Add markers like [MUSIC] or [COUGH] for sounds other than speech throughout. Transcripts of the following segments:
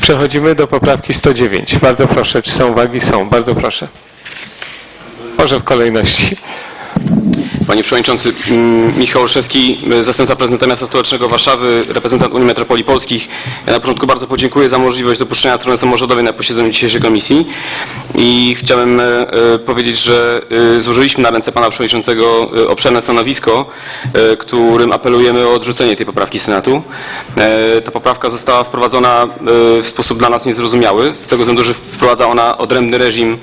Przechodzimy do poprawki 109. Bardzo proszę, czy są uwagi? Są. Bardzo proszę. Może w kolejności. Panie Przewodniczący, mm, Michał Olszewski, y, zastępca prezydenta miasta stołecznego Warszawy, reprezentant Unii Metropolii Polskich. Ja na początku bardzo podziękuję za możliwość dopuszczenia strony samorządowej na posiedzeniu dzisiejszej komisji i chciałem e, e, powiedzieć, że e, złożyliśmy na ręce pana przewodniczącego obszerne stanowisko, którym apelujemy o odrzucenie tej poprawki Senatu. Ta poprawka została wprowadzona w sposób dla nas niezrozumiały, z tego względu, że wprowadza ona odrębny reżim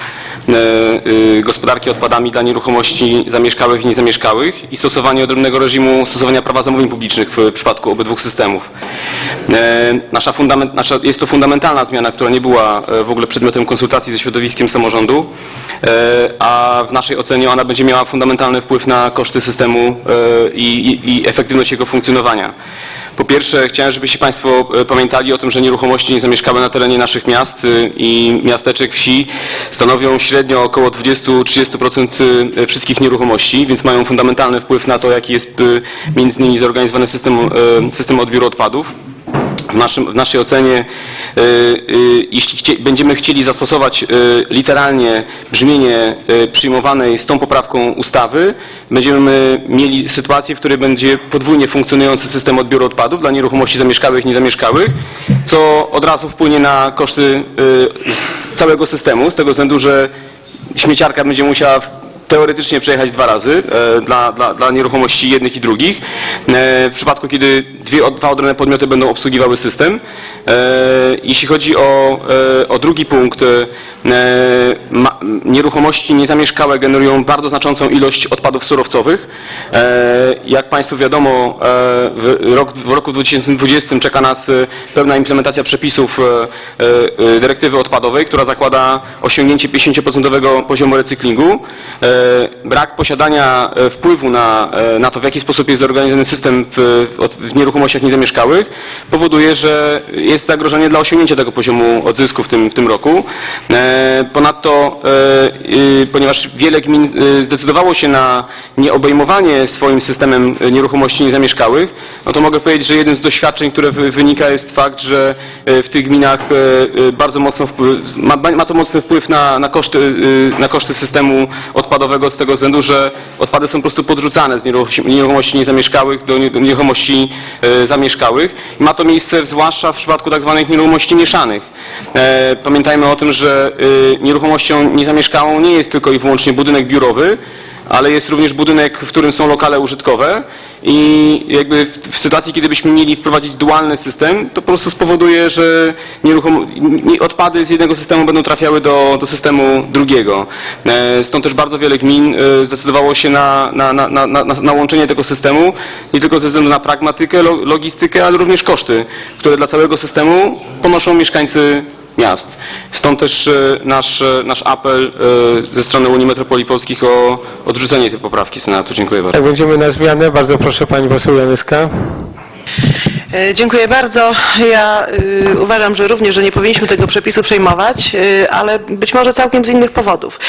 gospodarki odpadami dla nieruchomości zamieszkałych i niezamieszkałych i stosowanie odrębnego reżimu stosowania prawa zamówień publicznych w przypadku obydwu systemów. E, Nasza fundament, nasza, jest to fundamentalna zmiana, która nie była e, w ogóle przedmiotem konsultacji ze środowiskiem samorządu, e, a w naszej ocenie ona będzie miała fundamentalny wpływ na koszty systemu i, i, i efektywność jego funkcjonowania. Po pierwsze, chciałem, żebyście Państwo e, pamiętali o tym, że nieruchomości niezamieszkałe na terenie naszych miast y, i miasteczek, wsi stanowią średnio około 20-30% y, wszystkich nieruchomości, więc mają fundamentalny wpływ na to, jaki jest y, między innymi zorganizowany system, y, system odbioru odpadów. W, naszym, w naszej ocenie, y, y, jeśli chcie, będziemy chcieli zastosować y, literalnie brzmienie przyjmowanej z tą poprawką ustawy, będziemy mieli sytuację, w której będzie podwójnie funkcjonujący system odbioru odpadów dla nieruchomości zamieszkałych i niezamieszkałych, co od razu wpłynie na koszty całego systemu, z tego względu, że śmieciarka będzie musiała teoretycznie przejechać dwa razy e, dla, dla, dla nieruchomości jednych i drugich. E, w przypadku, kiedy dwie, dwa odrębne podmioty będą obsługiwały system. E, jeśli chodzi o, e, o drugi punkt, e, ma, nieruchomości niezamieszkałe generują bardzo znaczącą ilość odpadów surowcowych. E, jak Państwu wiadomo, e, w, rok, w roku 2020 czeka nas e, pełna implementacja przepisów e, e, dyrektywy odpadowej, która zakłada osiągnięcie 50% poziomu recyklingu. E, Brak posiadania e, wpływu na, e, na to, w jaki sposób jest zorganizowany system w, w, nieruchomościach niezamieszkałych, powoduje, że jest zagrożenie dla osiągnięcia tego poziomu odzysku w tym, w tym roku. E, Ponadto, e, ponieważ wiele gmin zdecydowało się na nieobejmowanie swoim systemem e, nieruchomości niezamieszkałych, no to mogę powiedzieć, że jednym z doświadczeń, które wy- wynika jest fakt, że e, w tych gminach e, e, bardzo mocno wpływ, ma, ma to mocny wpływ na, na, koszty, na koszty systemu odpadowego z tego względu, że odpady są po prostu podrzucane z nieruchomości, niezamieszkałych do nie- do nieruchomości e, zamieszkałych. Ma to miejsce zwłaszcza w przypadku tak zwanych nieruchomości mieszanych. E, Pamiętajmy o tym, że e, nieruchomością niezamieszkałą nie jest tylko i wyłącznie budynek biurowy, ale jest również budynek, w którym są lokale użytkowe i jakby w, w sytuacji, kiedy byśmy mieli wprowadzić dualny system, to po prostu spowoduje, że odpady z jednego systemu będą trafiały do, do systemu drugiego. E, Stąd też bardzo wiele gmin e, zdecydowało się na, na, na, na, na, łączenie tego systemu, nie tylko ze względu na pragmatykę, lo- logistykę, ale również koszty, które dla całego systemu ponoszą mieszkańcy miast. Stąd też e, nasz, e, nasz apel e, ze strony Unii Metropolii Polskich o odrzucenie tej poprawki Senatu. Dziękuję bardzo. Tak, będziemy na zmianę. Bardzo proszę pani poseł Janyska. Dziękuję bardzo. Ja y, uważam, że również, że nie powinniśmy tego przepisu przejmować, y, ale być może całkiem z innych powodów.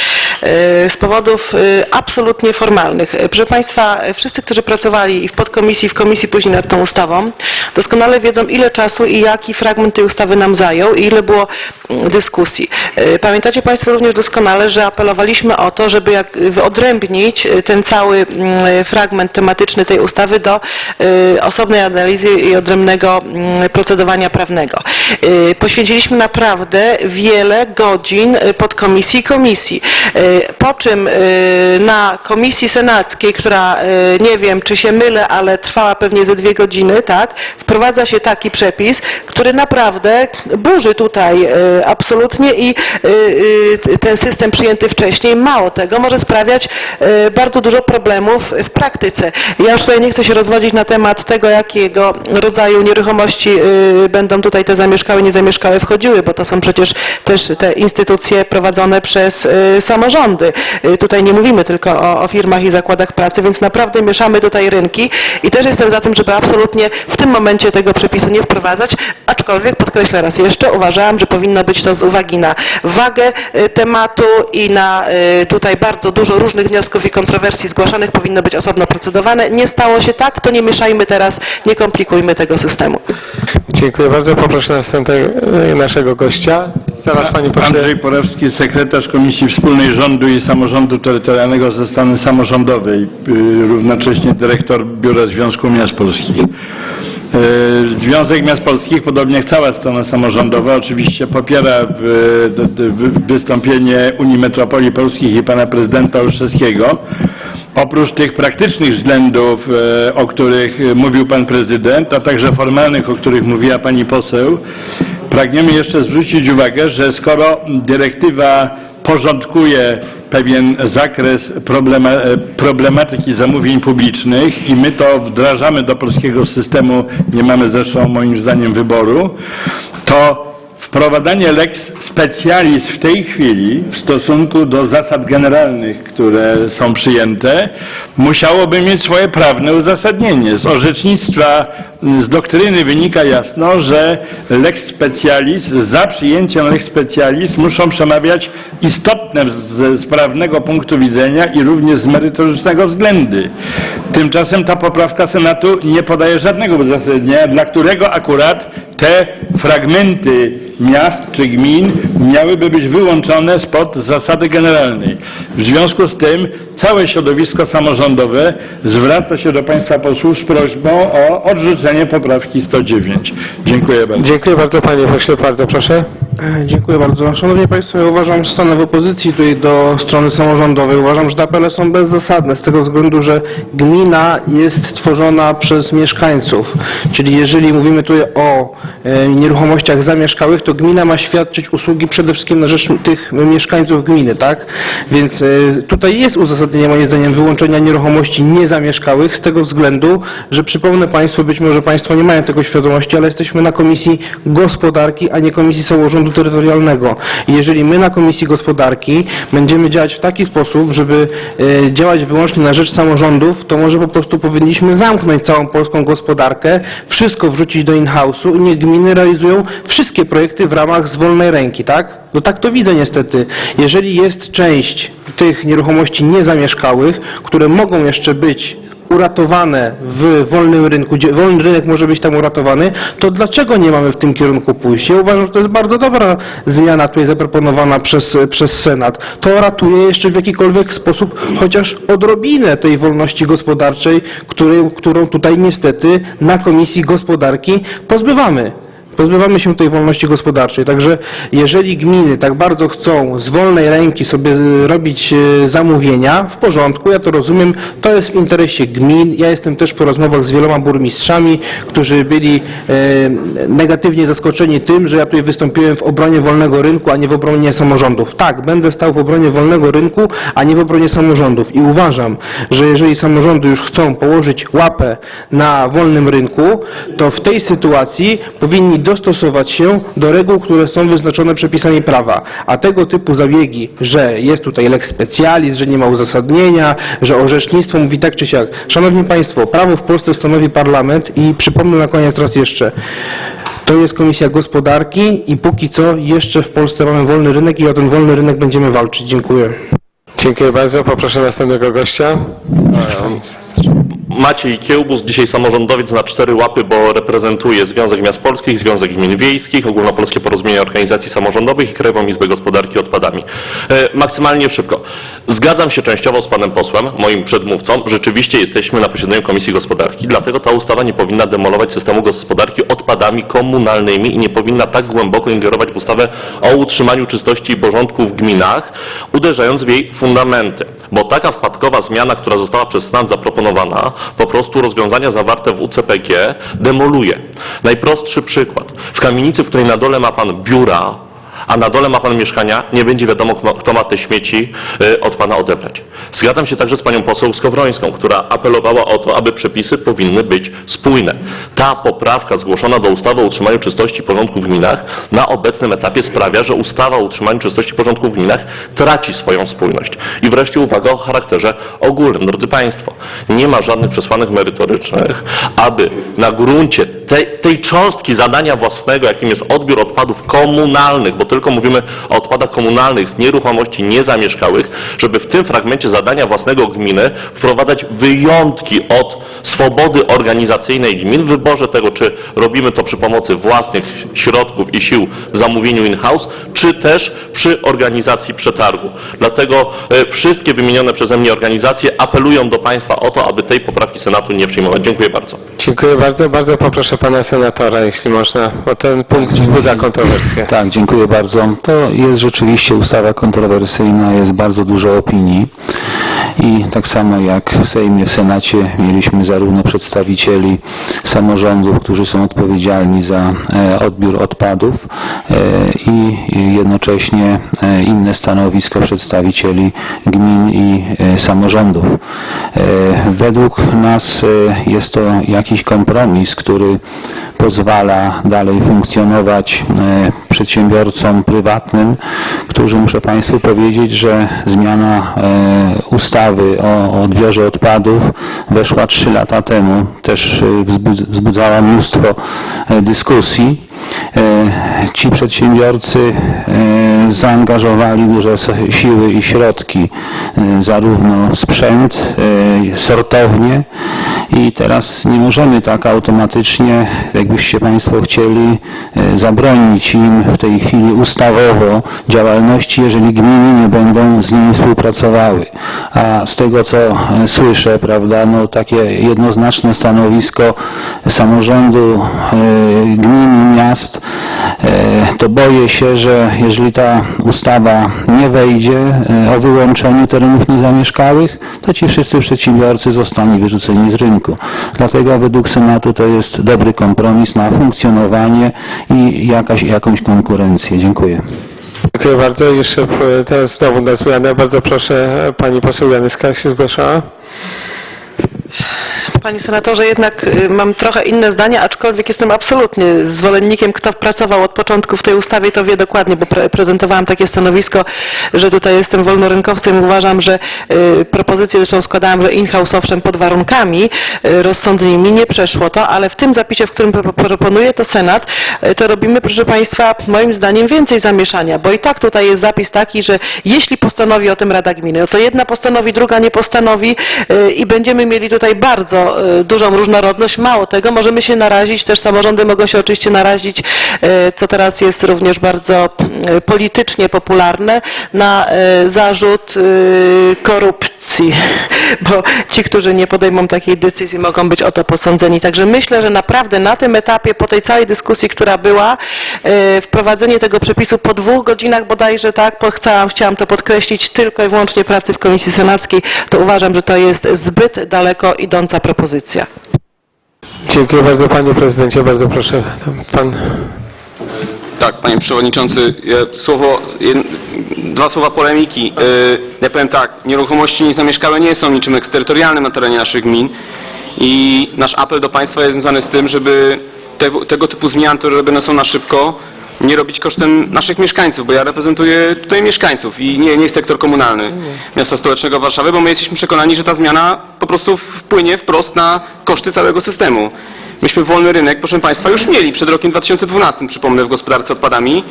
Y, z powodów y, absolutnie formalnych. E, Proszę Państwa, e, wszyscy, którzy pracowali i w podkomisji, i w komisji później nad tą ustawą, doskonale wiedzą, ile czasu i jaki fragment tej ustawy nam zajął i ile było mm, dyskusji. E, Pamiętacie Państwo również doskonale, że apelowaliśmy o to, żeby jak wyodrębnić e, ten cały mm, fragment tematyczny tej ustawy do e, osobnej analizy i odrębnego mm, procedowania prawnego. E, Poświęciliśmy naprawdę wiele godzin e, podkomisji i komisji. E, Po czym e, na komisji senackiej, która e, nie wiem czy się mylę, ale trwała pewnie ze dwie godziny, tak, wprowadza się taki przepis, który naprawdę burzy tutaj absolutnie i ten system przyjęty wcześniej, mało tego, może sprawiać bardzo dużo problemów w praktyce. Ja już tutaj nie chcę się rozwodzić na temat tego, jakiego rodzaju nieruchomości będą tutaj te zamieszkałe, niezamieszkałe wchodziły, bo to są przecież też te instytucje prowadzone przez e, samorządy. E, Tutaj nie mówimy tylko o, o firmach i zakładach pracy, więc naprawdę mieszamy tutaj rynki i też jestem za tym, żeby absolutnie w tym momencie tego przepisu nie wprowadzać, aczkolwiek podkreślę raz jeszcze, uważałam, że powinno być to z uwagi na wagę y, tematu i na y, tutaj bardzo dużo różnych wniosków i kontrowersji zgłaszanych powinno być osobno procedowane. Nie stało się tak, to nie mieszajmy teraz, nie komplikujmy tego systemu. Dziękuję bardzo. Poproszę następnego naszego gościa. Zaraz Pani pośle. Andrzej Porewski, sekretarz Komisji Wspólnej Rządu i Samorządu Terytorialnego ze strony samorządowej, y, równocześnie dyrektor Biura Związku Miast Polskich. Y, Związek Miast Polskich, podobnie jak cała strona samorządowa, oczywiście popiera y, wystąpienie Unii Metropolii Polskich i pana prezydenta Olszewskiego. Oprócz tych praktycznych względów, o których mówił pan prezydent, a także formalnych, o których mówiła pani poseł, pragniemy jeszcze zwrócić uwagę, że skoro dyrektywa porządkuje pewien zakres problema, problematyki zamówień publicznych i my to wdrażamy do polskiego systemu, nie mamy zresztą moim zdaniem wyboru, to Wprowadzanie lex specialis w tej chwili w stosunku do zasad generalnych, które są przyjęte, musiałoby mieć swoje prawne uzasadnienie. Z orzecznictwa, z doktryny wynika jasno, że lex specialis, za przyjęciem lex specialis muszą przemawiać istotne z, z prawnego punktu widzenia i również z merytorycznego względy. Tymczasem ta poprawka Senatu nie podaje żadnego uzasadnienia, dla którego akurat te fragmenty miast czy gmin miałyby być wyłączone spod zasady generalnej. W związku z tym całe środowisko samorządowe zwraca się do Państwa posłów z prośbą o odrzucenie poprawki 109. Dziękuję bardzo. Dziękuję bardzo Panie pośle. Bardzo proszę. E, Dziękuję bardzo. Szanowni Państwo, ja uważam, że stanę w opozycji tutaj do strony samorządowej. Uważam, że te apele są bezzasadne z tego względu, że gmina jest tworzona przez mieszkańców. Czyli jeżeli mówimy tutaj o e, nieruchomościach zamieszkałych, to gmina ma świadczyć usługi przede wszystkim na rzecz tych mieszkańców gminy, tak? Więc e, tutaj jest uzasadnienie moim zdaniem wyłączenia nieruchomości niezamieszkałych z tego względu, że przypomnę Państwu, być może Państwo nie mają tego świadomości, ale jesteśmy na Komisji Gospodarki, a nie Komisji Samorządu Terytorialnego. Jeżeli my na Komisji Gospodarki będziemy działać w taki sposób, żeby e, działać wyłącznie na rzecz samorządów, to może po prostu powinniśmy zamknąć całą polską gospodarkę, wszystko wrzucić do in-house'u i niech gminy realizują wszystkie projekty w ramach z wolnej ręki, tak? No tak to widzę niestety. Jeżeli jest część tych nieruchomości niezamieszkałych, które mogą jeszcze być uratowane w wolnym rynku, gdzie wolny rynek może być tam uratowany, to dlaczego nie mamy w tym kierunku pójść? Ja uważam, że to jest bardzo dobra zmiana tutaj zaproponowana przez, przez Senat. To ratuje jeszcze w jakikolwiek sposób chociaż odrobinę tej wolności gospodarczej, który, którą tutaj niestety na Komisji Gospodarki pozbywamy. Pozbywamy się tej wolności gospodarczej. Także jeżeli gminy tak bardzo chcą z wolnej ręki sobie e, robić e, zamówienia, w porządku, ja to rozumiem, to jest w interesie gmin. Ja jestem też po rozmowach z wieloma burmistrzami, którzy byli e, negatywnie zaskoczeni tym, że ja tutaj wystąpiłem w obronie wolnego rynku, a nie w obronie samorządów. Tak, będę stał w obronie wolnego rynku, a nie w obronie samorządów. I uważam, że jeżeli samorządy już chcą położyć łapę na wolnym rynku, to w tej sytuacji powinni dostosować się do reguł, które są wyznaczone przepisami prawa. A tego typu zabiegi, że jest tutaj lex specialis, że nie ma uzasadnienia, że orzecznictwo mówi tak czy siak. Szanowni Państwo, prawo w Polsce stanowi parlament i przypomnę na koniec raz jeszcze. To jest Komisja Gospodarki i póki co jeszcze w Polsce mamy wolny rynek i o ten wolny rynek będziemy walczyć. Dziękuję. Dziękuję bardzo. Poproszę następnego gościa. Maciej Kiełbus, dzisiaj samorządowiec na cztery łapy, bo reprezentuje Związek Miast Polskich, Związek Gmin Wiejskich, Ogólnopolskie Porozumienie Organizacji Samorządowych i Krajową Izbę Gospodarki Odpadami. E, maksymalnie szybko. Zgadzam się częściowo z panem posłem, moim przedmówcą. Rzeczywiście jesteśmy na posiedzeniu Komisji Gospodarki, dlatego ta ustawa nie powinna demolować systemu gospodarki odpadami komunalnymi i nie powinna tak głęboko ingerować w ustawę o utrzymaniu czystości i porządku w gminach, uderzając w jej fundamenty. Bo taka wpadkowa zmiana, która została przez Senat zaproponowana, po prostu rozwiązania zawarte w UCPG demoluje. Najprostszy przykład. W kamienicy, w której na dole ma pan biura, a na dole ma pan mieszkania, nie będzie wiadomo, kto- ma te śmieci y, od pana odebrać. Zgadzam się także z panią poseł Skowrońską, która apelowała o to, aby przepisy powinny być spójne. Ta poprawka zgłoszona do ustawy o utrzymaniu czystości i porządku w gminach na obecnym etapie sprawia, że ustawa o utrzymaniu czystości i porządku w gminach traci swoją spójność. I wreszcie uwaga o charakterze ogólnym. Drodzy Państwo, nie ma żadnych przesłanek merytorycznych, aby na gruncie tej, tej cząstki zadania własnego, jakim jest odbiór odpadów komunalnych, bo tylko mówimy o odpadach komunalnych z nieruchomości niezamieszkałych, żeby w tym fragmencie zadania własnego gminy wprowadzać wyjątki od swobody organizacyjnej gmin w wyborze tego, czy robimy to przy pomocy własnych środków i sił w zamówieniu in-house, czy też przy organizacji przetargu. Dlatego e, wszystkie wymienione przeze mnie organizacje apelują do Państwa o to, aby tej poprawki Senatu nie przyjmować. Dziękuję bardzo. Dziękuję bardzo. Bardzo poproszę pana senatora, jeśli można, bo ten punkt wzbudza kontrowersję. Tak, dziękuję bardzo. To jest rzeczywiście ustawa kontrowersyjna, jest bardzo dużo opinii i tak samo jak w Sejmie, w Senacie mieliśmy zarówno przedstawicieli samorządów, którzy są odpowiedzialni za e, odbiór odpadów e, i jednocześnie e, inne stanowiska przedstawicieli gmin i samorządów. Według nas jest to jakiś kompromis, który pozwala dalej funkcjonować przedsiębiorcom prywatnym, którzy muszę Państwu powiedzieć, że zmiana e, ustawy o odbiorze odpadów weszła 3 lata temu. Też e, wzbudz- wzbudzała mnóstwo e, dyskusji. Ci przedsiębiorcy zaangażowali duże siły i środki zarówno w sprzęt, sortownie i teraz nie możemy tak automatycznie, jakbyście Państwo chcieli, zabronić im w tej chwili ustawowo działalności, jeżeli gminy nie będą z nimi współpracowały. A z tego co e, słyszę, prawda, no takie jednoznaczne stanowisko samorządu e, gmin miast, e, to boję się, że jeżeli ta ustawa nie wejdzie o wyłączeniu terenów niezamieszkałych, to ci wszyscy przedsiębiorcy zostaną wyrzuceni z rynku. Dlatego według Senatu to jest dobry kompromis na funkcjonowanie i jakaś, jakąś konkurencję. Dziękuję. Dziękuję bardzo. Jeszcze e, teraz znowu na zmianę. Bardzo proszę, e, pani poseł Janyska się zgłaszała. Panie senatorze, jednak y, mam trochę inne zdanie, aczkolwiek jestem absolutnie zwolennikiem, kto pracował od początku w tej ustawie, to wie dokładnie, bo pre prezentowałam takie stanowisko, że tutaj jestem wolnorynkowcem. Uważam, że y, propozycje zresztą składałam, że in-house owszem pod warunkami y, rozsądnymi, nie przeszło to, ale w tym zapisie, w którym pro proponuje to Senat, y, to robimy, proszę Państwa, moim zdaniem więcej zamieszania, bo i tak tutaj jest zapis taki, że jeśli postanowi o tym Rada Gminy, no to jedna postanowi, druga nie postanowi y, i będziemy mieli tutaj bardzo y, dużą różnorodność. Mało tego, możemy się narazić, też samorządy mogą się oczywiście narazić, y, co teraz jest również bardzo y, politycznie popularne, na zarzut korupcji, [LAUGHS] bo ci, którzy nie podejmą takiej decyzji, mogą być o to posądzeni. Także myślę, że naprawdę na tym etapie, po tej całej dyskusji, która była, wprowadzenie tego przepisu po dwóch godzinach bodajże, tak, chciałam, chciałam to podkreślić, tylko i wyłącznie pracy w Komisji Senackiej, to uważam, że to jest zbyt daleko idąca propozycja. Dziękuję bardzo panie prezydencie. Bardzo proszę, pan. Tak, panie przewodniczący, ja słowo, dwa słowa polemiki. Yy, Ja powiem tak, nieruchomości niezamieszkałe nie są niczym eksterytorialnym na terenie naszych gmin i nasz apel do państwa jest związany z tym, żeby tego, tego typu zmian, które robione są na szybko, nie robić kosztem naszych mieszkańców, bo ja reprezentuję tutaj mieszkańców i nie, nie sektor komunalny miasta stołecznego Warszawy, bo my jesteśmy przekonani, że ta zmiana po prostu wpłynie wprost na koszty całego systemu. Myśmy wolny rynek, proszę Państwa, już mieli przed rokiem 2012, przypomnę, w gospodarce odpadami,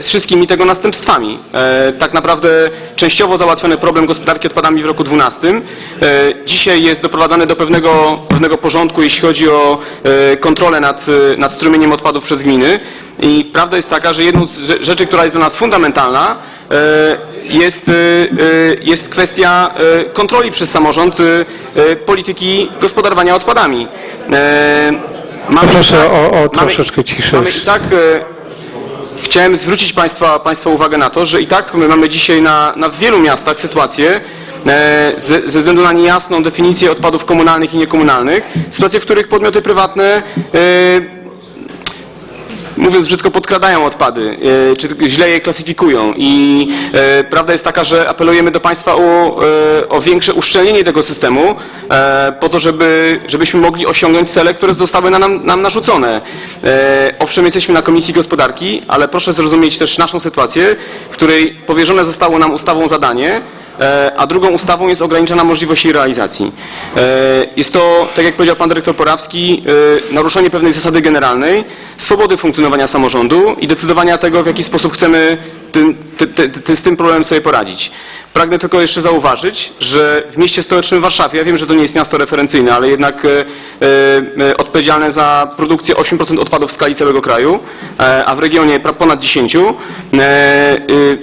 z wszystkimi tego następstwami. E, tak naprawdę częściowo załatwiony problem gospodarki odpadami w roku 2012 e, dzisiaj jest doprowadzany do pewnego, pewnego porządku, jeśli chodzi o e, kontrolę nad, e, nad strumieniem odpadów przez gminy. I prawda jest taka, że jedną z rze- rzeczy, która jest dla nas fundamentalna, e, jest, e, e, jest kwestia e, kontroli przez samorząd e, e, polityki gospodarowania odpadami. E, Mamy Proszę tak- o- o troszeczkę ciszy. Mamy i tak e, chciałem zwrócić Państwa, Państwa uwagę na to, że i tak my mamy dzisiaj na, na wielu miastach sytuację, e, ze, względu na niejasną definicję odpadów komunalnych i niekomunalnych, sytuacje, w których podmioty prywatne e, mówiąc brzydko, podkradają odpady, e, czy źle je klasyfikują. I e, prawda jest taka, że apelujemy do Państwa o, e, o większe uszczelnienie tego systemu, po to, żeby, żebyśmy mogli osiągnąć cele, które zostały na nam, nam narzucone. Owszem, jesteśmy na Komisji Gospodarki, ale proszę zrozumieć też naszą sytuację, w której powierzone zostało nam ustawą zadanie, a drugą ustawą jest ograniczona możliwość jej realizacji. E, Jest to, tak jak powiedział pan dyrektor Porawski, e, naruszenie pewnej zasady generalnej, swobody funkcjonowania samorządu i decydowania tego, w jaki sposób chcemy ty, ty, ty, z tym problemem sobie poradzić. Pragnę tylko jeszcze zauważyć, że w mieście stołecznym Warszawie, ja wiem, że to nie jest miasto referencyjne, ale jednak e, e, e, odpowiedzialne za produkcję 8% odpadów w skali całego kraju, e, a w regionie ponad 10. E, e,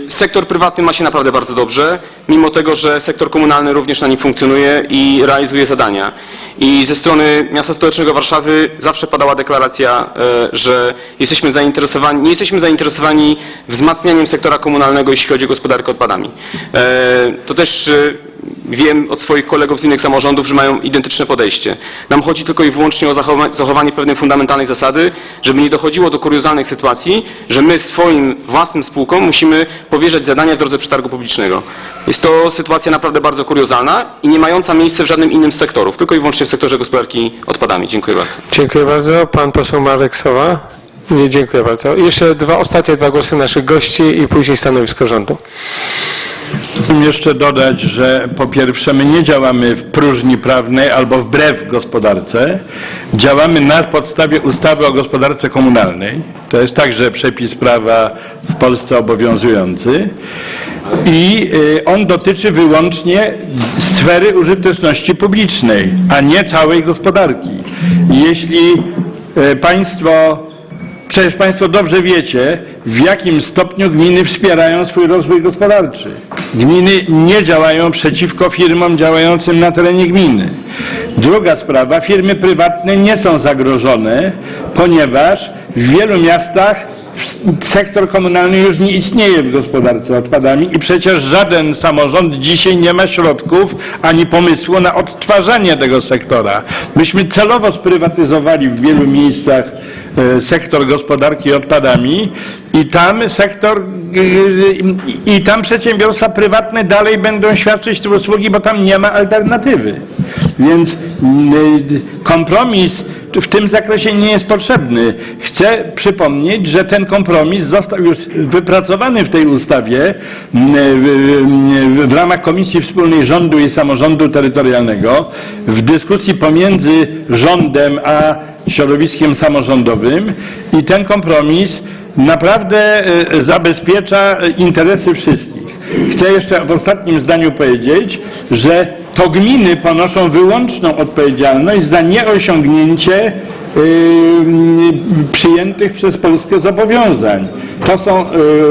sektor prywatny ma się naprawdę bardzo dobrze, mimo tego, że sektor komunalny również na nim funkcjonuje i realizuje zadania. I ze strony miasta stołecznego Warszawy zawsze padała deklaracja, e, że jesteśmy zainteresowani, nie jesteśmy zainteresowani wzmacnianiem sektora komunalnego, jeśli chodzi o gospodarkę odpadami. E, To też e, wiem od swoich kolegów z innych samorządów, że mają identyczne podejście. Nam chodzi tylko i wyłącznie o zachowa- zachowanie pewnej fundamentalnej zasady, żeby nie dochodziło do kuriozalnych sytuacji, że my swoim własnym spółkom musimy powierzać zadania w drodze przetargu publicznego. Jest to sytuacja naprawdę bardzo kuriozalna i nie mająca miejsca w żadnym innym z sektorów, tylko i wyłącznie w sektorze gospodarki odpadami. Dziękuję bardzo. Dziękuję bardzo. Pan poseł Marek Sowa. Dziękuję bardzo. Jeszcze dwa ostatnie dwa głosy naszych gości i później stanowisko rządu. Chciałbym jeszcze dodać, że po pierwsze my nie działamy w próżni prawnej albo wbrew gospodarce. Działamy na podstawie ustawy o gospodarce komunalnej. To jest także przepis prawa w Polsce obowiązujący. I y, on dotyczy wyłącznie sfery użyteczności publicznej, a nie całej gospodarki. Jeśli y, państwo Przecież Państwo dobrze wiecie, w jakim stopniu gminy wspierają swój rozwój gospodarczy. Gminy nie działają przeciwko firmom działającym na terenie gminy. Druga sprawa, firmy prywatne nie są zagrożone, ponieważ w wielu miastach sektor komunalny już nie istnieje w gospodarce odpadami i przecież żaden samorząd dzisiaj nie ma środków ani pomysłu na odtwarzanie tego sektora. Myśmy celowo sprywatyzowali w wielu miejscach sektor gospodarki odpadami i tam sektor i, i tam przedsiębiorstwa prywatne dalej będą świadczyć te usługi, bo tam nie ma alternatywy. Więc mm, y, kompromis w tym zakresie nie jest potrzebny. Chcę przypomnieć, że ten kompromis został już wypracowany w tej ustawie mm, w, w, ramach Komisji Wspólnej Rządu i Samorządu Terytorialnego w dyskusji pomiędzy rządem a środowiskiem samorządowym i ten kompromis naprawdę e, zabezpiecza interesy wszystkich. Chcę jeszcze w ostatnim zdaniu powiedzieć, że to gminy ponoszą wyłączną odpowiedzialność za nieosiągnięcie y, przyjętych przez Polskę zobowiązań. To są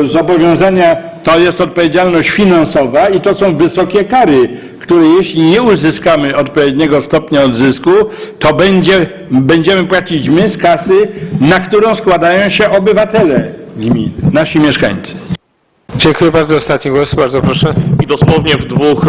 y, zobowiązania, to jest odpowiedzialność finansowa i to są wysokie kary, które jeśli nie uzyskamy odpowiedniego stopnia odzysku, to będzie, będziemy płacić my z kasy, na którą składają się obywatele gmin, nasi mieszkańcy. Dziękuję bardzo. Ostatni głos. Bardzo proszę. I dosłownie w dwóch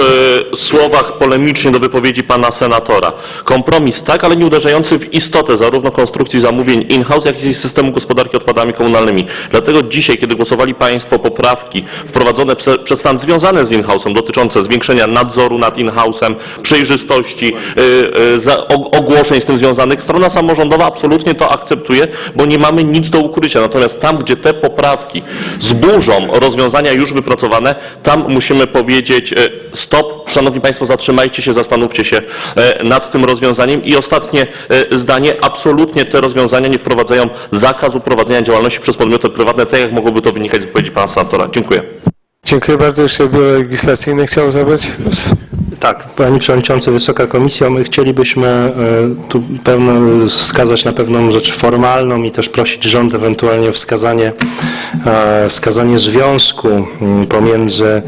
e, słowach polemicznie do wypowiedzi pana senatora. Kompromis tak, ale nie uderzający w istotę zarówno konstrukcji zamówień in-house, jak i systemu gospodarki odpadami komunalnymi. Dlatego dzisiaj, kiedy głosowali państwo poprawki wprowadzone prze, przez stan związane z in-house'em, dotyczące zwiększenia nadzoru nad in-house'em, przejrzystości, e, e, za, og, ogłoszeń z tym związanych, strona samorządowa absolutnie to akceptuje, bo nie mamy nic do ukrycia. Natomiast tam, gdzie te poprawki zburzą rozwiązania już wypracowane, tam musimy powiedzieć e, stop, szanowni państwo, zatrzymajcie się, zastanówcie się e, nad tym rozwiązaniem. I ostatnie e, zdanie, absolutnie te rozwiązania nie wprowadzają zakazu prowadzenia działalności przez podmioty prywatne, tak jak mogłoby to wynikać z wypowiedzi pana senatora. Dziękuję. Dziękuję bardzo. Jeszcze Biuro Legislacyjne chciało zabrać głos. Tak, Panie Przewodniczący, Wysoka Komisjo, my chcielibyśmy e, tu pewno wskazać na pewną rzecz formalną i też prosić rząd ewentualnie o wskazanie, e, wskazanie związku m, pomiędzy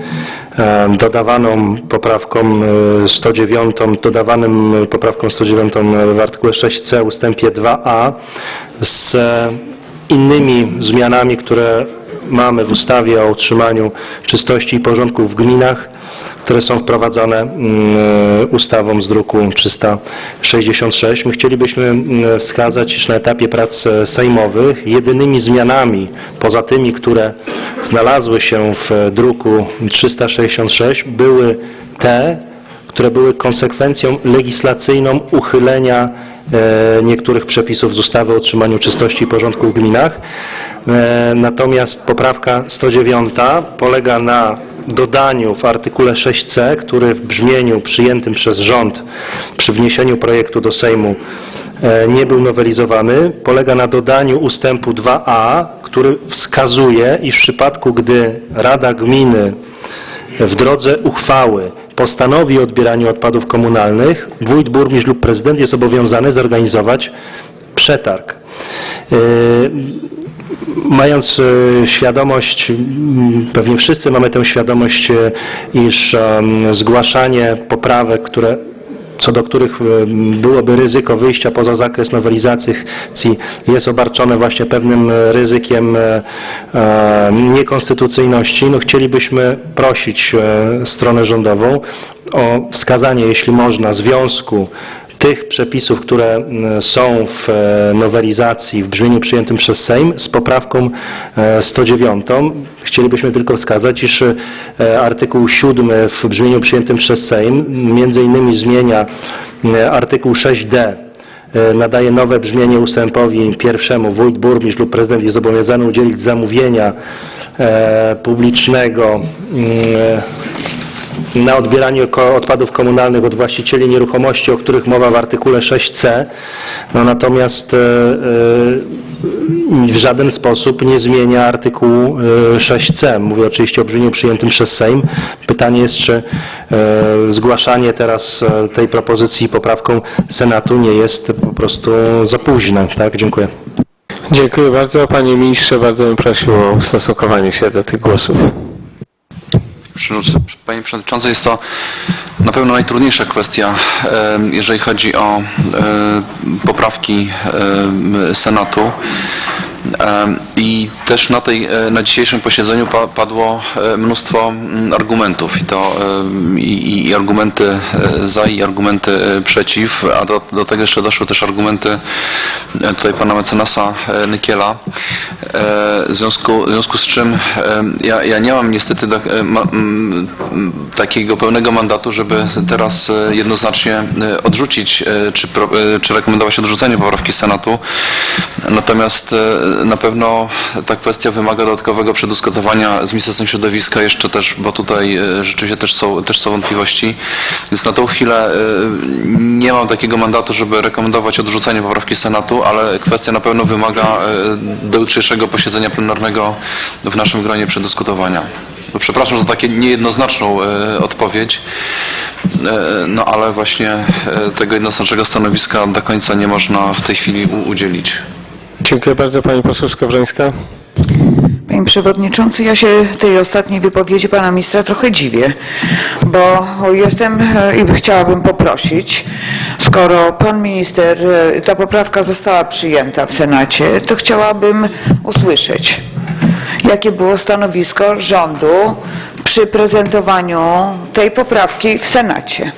e, dodawaną poprawką e, 109, dodawanym poprawką 109 w artykule 6c ustępie 2a z innymi zmianami, które mamy w ustawie o utrzymaniu czystości i porządku w gminach, które są wprowadzone mm, ustawą z druku 366. My chcielibyśmy mm, wskazać, iż na etapie prac e, sejmowych jedynymi zmianami, poza tymi, które znalazły się w e, druku 366, były te, które były konsekwencją legislacyjną uchylenia e, niektórych przepisów z ustawy o utrzymaniu czystości i porządku w gminach. E, Natomiast poprawka 109 polega na dodaniu w artykule 6c, który w brzmieniu przyjętym przez rząd przy wniesieniu projektu do Sejmu e, nie był nowelizowany, polega na dodaniu ustępu 2a, który wskazuje, iż w przypadku, gdy Rada Gminy w drodze uchwały postanowi o odbieraniu odpadów komunalnych, wójt, burmistrz lub prezydent jest obowiązany zorganizować przetarg. Mając e, świadomość, pewnie wszyscy mamy tę świadomość, e, iż zgłaszanie poprawek, które co do których e, byłoby ryzyko wyjścia poza zakres nowelizacji jest obarczone właśnie pewnym ryzykiem niekonstytucyjności, no chcielibyśmy prosić stronę rządową o wskazanie, jeśli można, związku tych przepisów, które są w e, nowelizacji w brzmieniu przyjętym przez Sejm z poprawką e, 109. Chcielibyśmy tylko wskazać, iż e, artykuł 7 w brzmieniu przyjętym przez Sejm między innymi zmienia e, artykuł 6d e, nadaje nowe brzmienie ustępowi pierwszemu. Wójt, burmistrz lub prezydent jest zobowiązany udzielić zamówienia e, publicznego e, na odbieranie odpadów komunalnych od właścicieli nieruchomości, o których mowa w artykule 6c. No, natomiast e, e, w żaden sposób nie zmienia artykułu e, 6c. Mówię oczywiście o brzmieniu przyjętym przez Sejm. Pytanie jest, czy e, zgłaszanie teraz e, tej propozycji poprawką Senatu nie jest po prostu za późne. Tak? Dziękuję. Dziękuję bardzo. Panie ministrze, bardzo bym prosił o ustosunkowanie się do tych głosów. Panie Przewodniczący, jest to na pewno najtrudniejsza kwestia, jeżeli chodzi o em, poprawki Senatu. I też na, tej, e, na dzisiejszym posiedzeniu pa- padło e, mnóstwo mm, argumentów i to i, i argumenty e, za i argumenty przeciw, a do, do tego jeszcze doszły też argumenty tutaj pana mecenasa Nykiela. W związku, w związku z czym ja, ja nie mam niestety do, e, ma, takiego pełnego mandatu, żeby teraz jednoznacznie odrzucić czy, czy rekomendować odrzucenie poprawki Senatu. Natomiast na pewno ta kwestia wymaga dodatkowego przedyskutowania z Ministerstwem Środowiska jeszcze też, bo tutaj e, rzeczywiście też są, też są wątpliwości. Więc na tą chwilę e, nie mam takiego mandatu, żeby rekomendować odrzucenie poprawki Senatu, ale kwestia na pewno wymaga e, do jutrzejszego posiedzenia plenarnego w naszym gronie przedyskutowania. Przepraszam za takie niejednoznaczną odpowiedź, no ale właśnie tego jednoznacznego stanowiska do końca nie można w tej chwili udzielić. Dziękuję bardzo. Pani poseł Skowrońska. Panie Przewodniczący, ja się tej ostatniej wypowiedzi Pana Ministra trochę dziwię, bo jestem e, i chciałabym poprosić, skoro Pan Minister, e, ta poprawka została przyjęta w Senacie, to chciałabym usłyszeć, jakie było stanowisko rządu przy prezentowaniu tej poprawki w Senacie.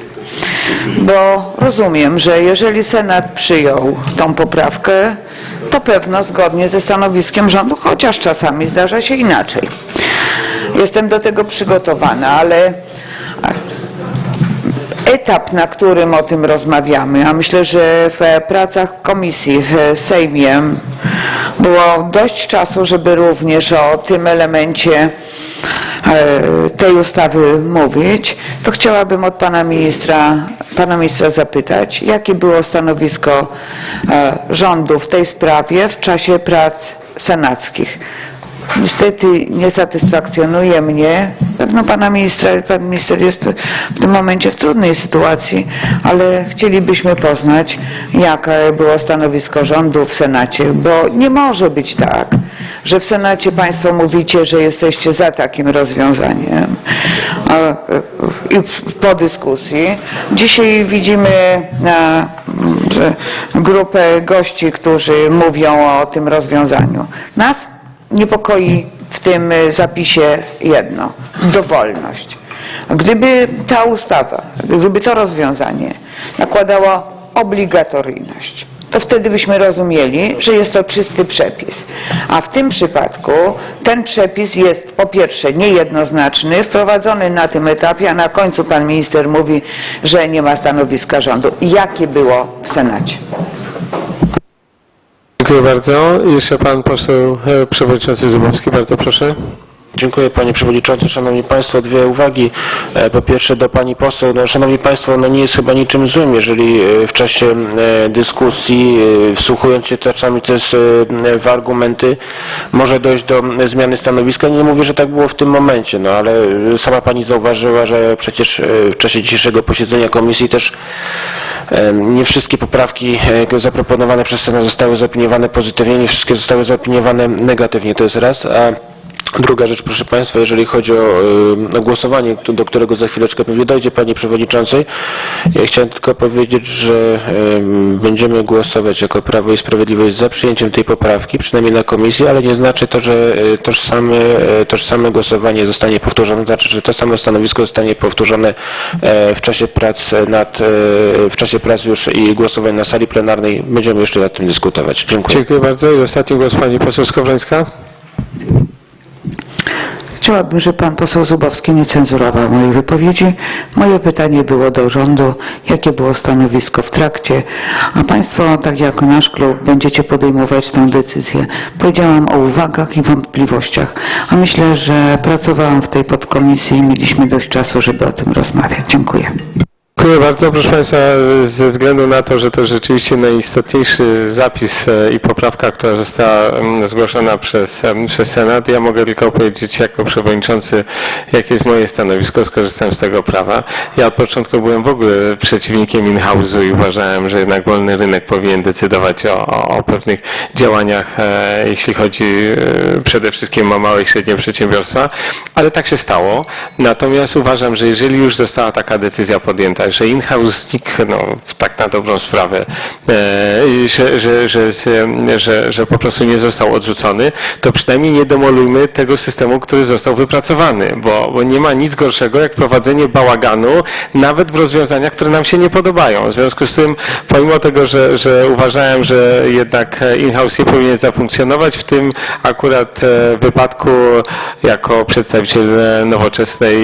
Bo rozumiem, że jeżeli Senat przyjął tą poprawkę, to pewno zgodnie ze stanowiskiem rządu, chociaż czasami zdarza się inaczej. Jestem do tego przygotowana, ale etap, na którym o tym rozmawiamy, a myślę, że w pracach komisji, w Sejmie było dość czasu, żeby również o tym elemencie e, tej ustawy mówić, to chciałabym od pana ministra, pana ministra zapytać, jakie było stanowisko e, rządu w tej sprawie w czasie prac senackich. Niestety nie satysfakcjonuje mnie, pewno pana ministra, pan minister jest w tym momencie w trudnej sytuacji, ale chcielibyśmy poznać, jakie było stanowisko rządu w Senacie, bo nie może być tak, że w Senacie państwo mówicie, że jesteście za takim rozwiązaniem e, i po dyskusji. Dzisiaj widzimy e, że grupę gości, którzy mówią o tym rozwiązaniu. Nas niepokoi w tym y, zapisie jedno, dowolność. Gdyby ta ustawa, gdyby to rozwiązanie nakładało obligatoryjność, to wtedy byśmy rozumieli, że jest to czysty przepis. A w tym przypadku ten przepis jest po pierwsze niejednoznaczny, wprowadzony na tym etapie, a na końcu pan minister mówi, że nie ma stanowiska rządu. Jakie było w Senacie? Dziękuję bardzo. Jeszcze pan poseł e, przewodniczący Zubowski, bardzo proszę. Dziękuję panie przewodniczący. Szanowni państwo, dwie uwagi. E, Po pierwsze do pani poseł. No, szanowni państwo, no nie jest chyba niczym złym, jeżeli e, w czasie e, dyskusji, wsłuchując się czasami też w argumenty, może dojść do zmiany stanowiska. Nie mówię, że tak było w tym momencie, no ale sama pani zauważyła, że przecież w czasie dzisiejszego posiedzenia komisji też nie wszystkie poprawki zaproponowane przez Senat zostały zaopiniowane pozytywnie, nie wszystkie zostały zaopiniowane negatywnie. To jest raz. A Druga rzecz, proszę Państwa, jeżeli chodzi o, głosowanie, do którego za chwileczkę pewnie dojdzie, Panie Przewodniczący, ja chciałem tylko powiedzieć, że będziemy głosować jako Prawo i Sprawiedliwość za przyjęciem tej poprawki, przynajmniej na komisji, ale nie znaczy to, że y, tożsame, y, tożsame głosowanie zostanie powtórzone, znaczy, że to samo stanowisko zostanie powtórzone e, w czasie prac nad, e, w czasie prac już i głosowań na sali plenarnej. Będziemy jeszcze nad tym dyskutować. Dziękuję. Dziękuję bardzo. I ostatni głos pani poseł Skowrońska. Chciałabym, żeby pan poseł Zubowski nie cenzurował mojej wypowiedzi. Moje pytanie było do rządu, jakie było stanowisko w trakcie, a państwo, tak jak nasz klub, będziecie podejmować tę decyzję. Powiedziałam o uwagach i wątpliwościach, a myślę, że pracowałam w tej podkomisji i mieliśmy dość czasu, żeby o tym rozmawiać. Dziękuję. Dziękuję bardzo. Proszę Państwa, ze względu na to, że to rzeczywiście najistotniejszy zapis e, i poprawka, która została mm, zgłoszona przez, przez Senat, ja mogę tylko powiedzieć jako przewodniczący, jakie jest moje stanowisko. Skorzystałem z tego prawa. Ja od początku byłem w ogóle przeciwnikiem in-house'u i uważałem, że jednak wolny rynek powinien decydować o, o, o pewnych działaniach, e, jeśli chodzi e, przede wszystkim o małe i średnie przedsiębiorstwa, ale tak się stało. Natomiast uważam, że jeżeli już została taka decyzja podjęta, że in-house zniknął tak na dobrą sprawę, e, że, że, że, że, po prostu nie został odrzucony, to przynajmniej nie demolujmy tego systemu, który został wypracowany, bo, bo nie ma nic gorszego jak prowadzenie bałaganu, nawet w rozwiązaniach, które nam się nie podobają. W związku z tym, pomimo tego, że, że uważałem, że jednak in-house nie powinien zafunkcjonować, w tym akurat e, wypadku jako przedstawiciel e, nowoczesnej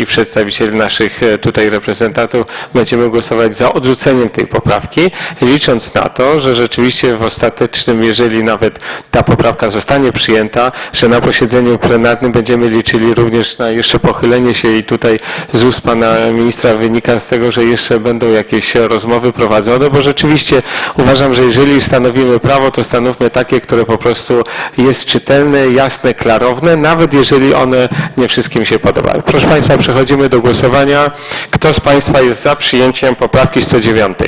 i przedstawiciel naszych tutaj reprezentantów będziemy głosować za odrzuceniem tej poprawki, licząc na to, że rzeczywiście w ostatecznym, jeżeli nawet ta poprawka zostanie przyjęta, że na posiedzeniu plenarnym będziemy liczyli również na jeszcze pochylenie się i tutaj z ust pana ministra wynika z tego, że jeszcze będą jakieś rozmowy prowadzone, bo rzeczywiście uważam, że jeżeli stanowimy prawo, to stanówmy takie, które po prostu jest czytelne, jasne, klarowne, nawet jeżeli one nie wszystkim się podobają. Proszę Państwa, przechodzimy do głosowania. Kto z Państwa jest za przyjęciem poprawki 109?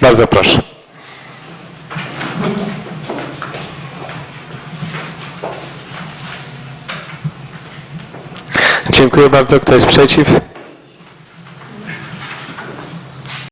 Bardzo proszę. Dziękuję bardzo. Kto jest przeciw?